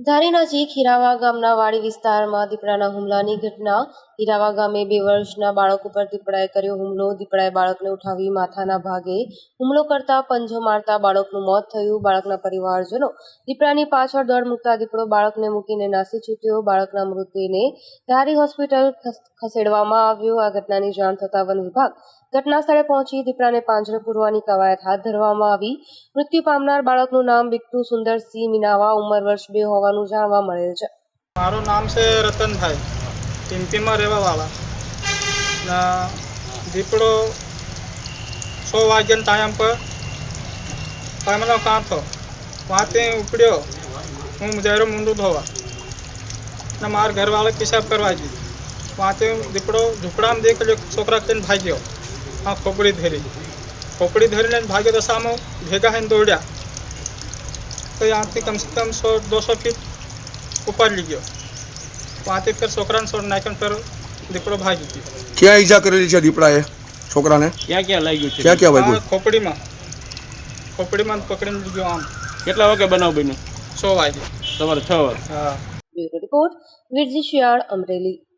ધારી નજીક હીરાવા ગામના વાડી વિસ્તારમાં દીપડાના હુમલાની ઘટના હીરાવા ગામે બે વર્ષના બાળક ઉપર દીપડાએ કર્યો હુમલો. દીપડાએ બાળકને ઉઠાવી માથાના ભાગે હુમલો કરતા પંજો મારતા બાળકનું મોત થયું. બાળકના પરિવારજનો દીપડાની પાછળ દોડ મૂકતા દીપડો બાળકને મૂકીને નાસી છૂટ્યો. બાળકના મૃતદેહને ધારી હોસ્પિટલ ખસેડવામાં આવ્યો. આ ઘટનાની જાણ થતાં વન વિભાગ ઘટના સ્થળે પહોંચી દીપડાને પાંજરે પૂરવાની કવાયત હાથ ધરવામાં આવી. મૃત્યુ પામનાર બાળકનું નામ બિટ્ટુ સુંદરસિંહ મીનાવા ઉંમર વર્ષ બે હોવાનું જાણવા મળેલ છે. મારું નામ છે રતનભાઈ. પિંપીમાં રહેવાવાળા. ના દીપડો છ વાગ્યાના ટાઈમ પર પામનો કાંઠો વાંચી ઉપડ્યો. હું જયરો મુંડું ધોવા ને મારા ઘરવાળા પિશાબ કરવા ગયું. વાંચી દીપડો ઝૂંપડામાં દેખેલો છોકરા કહીને ભાગ્યો. હા, ખોપડી ધરી. ખોપડી ધરીને ભાગ્યો તો સામો ભેગા થઈને દોડ્યા. તો ત્યાંથી કમસે કમ સો દોસો ફીટ ઉપર લઈ ગયો. ત્યાંથી ફેર છોકરાને છોડ નાખ્યો ને ફેર દીપડો ભાગી ગયો. ક્યાં ઈજા કરેલી છે દીપડાએ છોકરાને? ક્યાં ક્યાં લાગ્યું છે? ક્યાં ક્યાં વાગ્યું? ખોપડીમાં. ખોપડીમાં પકડીને લીધો આમ. કેટલા વાગે બનાવ બન્યો? સો વાગે. સવારે છ વાગે. હા. રિપોર્ટ વિરજી શિયાળ અમરેલી.